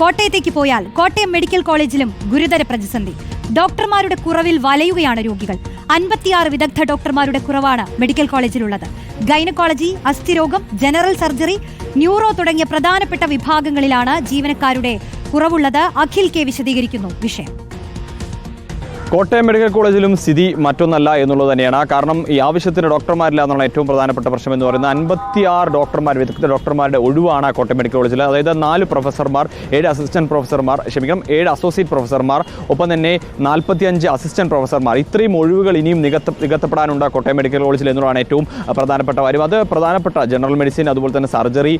കോട്ടയത്തേക്ക് പോയാൽ കോട്ടയം മെഡിക്കൽ കോളേജിലും ഗുരുതര പ്രതിസന്ധി. ഡോക്ടർമാരുടെ കുറവിൽ വലയുകയാണ് രോഗികൾ. അൻപത്തിയാറ് വിദഗ്ധ ഡോക്ടർമാരുടെ കുറവാണ് മെഡിക്കൽ കോളേജിലുള്ളത്. ഗൈനക്കോളജി അസ്ഥിരോഗം ജനറൽ സർജറി ന്യൂറോ തുടങ്ങിയ പ്രധാനപ്പെട്ട വിഭാഗങ്ങളിലാണ് ജീവനക്കാരുടെ കുറവുള്ളത്. അഖിൽ കെ വിശദീകരിക്കുന്നു വിഷയം. കോട്ടയം മെഡിക്കൽ കോളേജിലും സ്ഥിതി മറ്റൊന്നല്ല എന്നുള്ളത് തന്നെയാണ്. കാരണം ഈ ആവശ്യത്തിന് ഡോക്ടർമാരില്ല എന്നുള്ള ഏറ്റവും പ്രധാനപ്പെട്ട പ്രശ്നം എന്ന് പറയുന്നത്. അൻപത്തിയാറ് ഡോക്ടർമാർ വിദഗ്ധ ഡോക്ടർമാരുടെ ഒഴിവാണ് കോട്ടയം മെഡിക്കൽ കോളേജിൽ. അതായത് നാല് പ്രൊഫസർമാർ ഏഴ് അസിസ്റ്റന്റ് പ്രൊഫസർമാർ ക്ഷമിക്കണം ഏഴ് അസോസിയേറ്റ് പ്രൊഫസർമാർ ഒപ്പം തന്നെ നാൽപ്പത്തിയഞ്ച് അസിസ്റ്റന്റ് പ്രൊഫസർമാർ. ഇത്രയും ഒഴിവുകൾ ഇനിയും നികത്ത നികത്തപ്പെടാനുണ്ട് കോട്ടയം മെഡിക്കൽ കോളേജിൽ എന്നുള്ളതാണ് ഏറ്റവും പ്രധാനപ്പെട്ട കാര്യം. അത് പ്രധാനപ്പെട്ട ജനറൽ മെഡിസിൻ അതുപോലെ തന്നെ സർജറി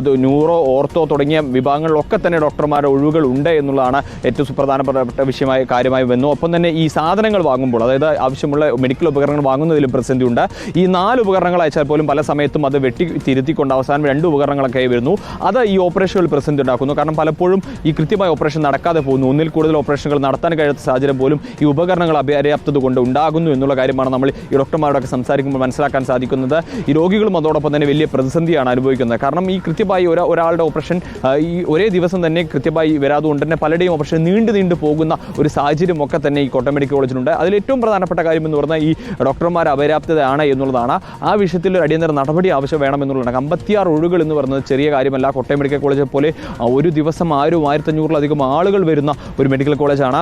അത് ന്യൂറോ ഓർത്തോ തുടങ്ങിയ വിഭാഗങ്ങളിലൊക്കെ തന്നെ ഡോക്ടർമാരുടെ ഒഴിവുകൾ ഉണ്ട് എന്നുള്ളതാണ് ഏറ്റവും സുപ്രധാനപ്പെട്ട വിഷയമായ കാര്യമായി വന്നു. ഒപ്പം തന്നെ ഈ സാധനങ്ങൾ വാങ്ങുമ്പോൾ അതായത് ആവശ്യമുള്ള മെഡിക്കൽ ഉപകരണങ്ങൾ വാങ്ങുന്നതിലും പ്രതിസന്ധി ഉണ്ട് ഈ നാല് ഉപകരണങ്ങൾ അയച്ചാൽ പോലും പല സമയത്തും അത് വെട്ടി തിരുത്തിക്കൊണ്ട് അവസാനം രണ്ട് ഉപകരണങ്ങളൊക്കെ വരുന്നു. അത് ഈ ഓപ്പറേഷനുകൾ പ്രതിസന്ധി ഉണ്ടാക്കുന്നു. കാരണം പലപ്പോഴും ഈ കൃത്യമായ ഓപ്പറേഷൻ നടക്കാതെ പോകുന്നു. ഒന്നിൽ കൂടുതൽ ഓപ്പറേഷനുകൾ നടത്താൻ കഴിയാത്ത സാഹചര്യം പോലും ഈ ഉപകരണങ്ങൾ അപര്യാപ്തത കൊണ്ട് ഉണ്ടാകുന്നു എന്നുള്ള കാര്യമാണ് നമ്മൾ ഈ ഡോക്ടർമാരോടൊക്കെ സംസാരിക്കുമ്പോൾ മനസ്സിലാക്കാൻ സാധിക്കുന്നത്. ഈ രോഗികളും അതോടൊപ്പം തന്നെ വലിയ പ്രതിസന്ധിയാണ് അനുഭവിക്കുന്നത്. കാരണം ഈ കൃത്യമായി ഒരാ ഒരാളുടെ ഓപ്പറേഷൻ ഈ ഒരേ ദിവസം തന്നെ കൃത്യമായി വരാതുകൊണ്ട് തന്നെ പലരുടെയും ഓപ്പറേഷൻ നീണ്ടു നീണ്ടു പോകുന്ന ഒരു സാഹചര്യമൊക്കെ തന്നെ ഈ കോട്ടയം മെഡിക്കൽ കോളേജിലുണ്ട്. അതിൽ ഏറ്റവും പ്രധാനപ്പെട്ട കാര്യം എന്ന് പറഞ്ഞാൽ ഈ ഡോക്ടർമാർ അപര്യാപ്തതയാണ് എന്നുള്ളതാണ്. ആ വിഷയത്തിൽ ഒരു അടിയന്തര നടപടി ആവശ്യം വേണമെന്നുള്ളതാണ്. അമ്പത്തിയാറ് ഒഴുകൾ എന്ന് പറയുന്നത് ചെറിയ കാര്യമല്ല. കോട്ടയം മെഡിക്കൽ കോളേജ് പോലെ ഒരു ദിവസം ആയിരം ആയിരത്തഞ്ഞൂറിലധികം ആളുകൾ വരുന്ന ഒരു മെഡിക്കൽ കോളേജാണ്.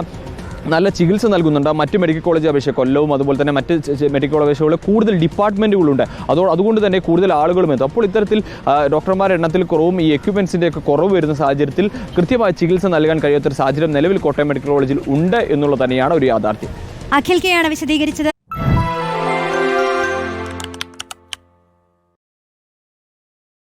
നല്ല ചികിത്സ നൽകുന്നുണ്ട്. മറ്റ് മെഡിക്കൽ കോളേജ് അപേക്ഷ കൊല്ലവും അതുപോലെ തന്നെ മറ്റ് മെഡിക്കൽ കോളേജ് അപേക്ഷകളിൽ കൂടുതൽ ഡിപ്പാർട്ട്മെന്റുകളുണ്ട് അതോ അതുകൊണ്ട് തന്നെ കൂടുതൽ ആളുകളും എത്തും. അപ്പോൾ ഇത്തരത്തിൽ ഡോക്ടർമാരുടെ എണ്ണത്തിൽ കുറവും ഈ എക്യുപ്മെൻസിന്റെ ഒക്കെ കുറവ് വരുന്ന സാഹചര്യത്തിൽ കൃത്യമായ ചികിത്സ നൽകാൻ കഴിയാത്തൊരു സാഹചര്യം നിലവിൽ കോട്ടയം മെഡിക്കൽ കോളേജിൽ ഉണ്ട് എന്നുള്ളത് തന്നെയാണ് ഒരു യാഥാർത്ഥ്യം. അഖിൽ കെയാണ് വിശദീകരിച്ചത്.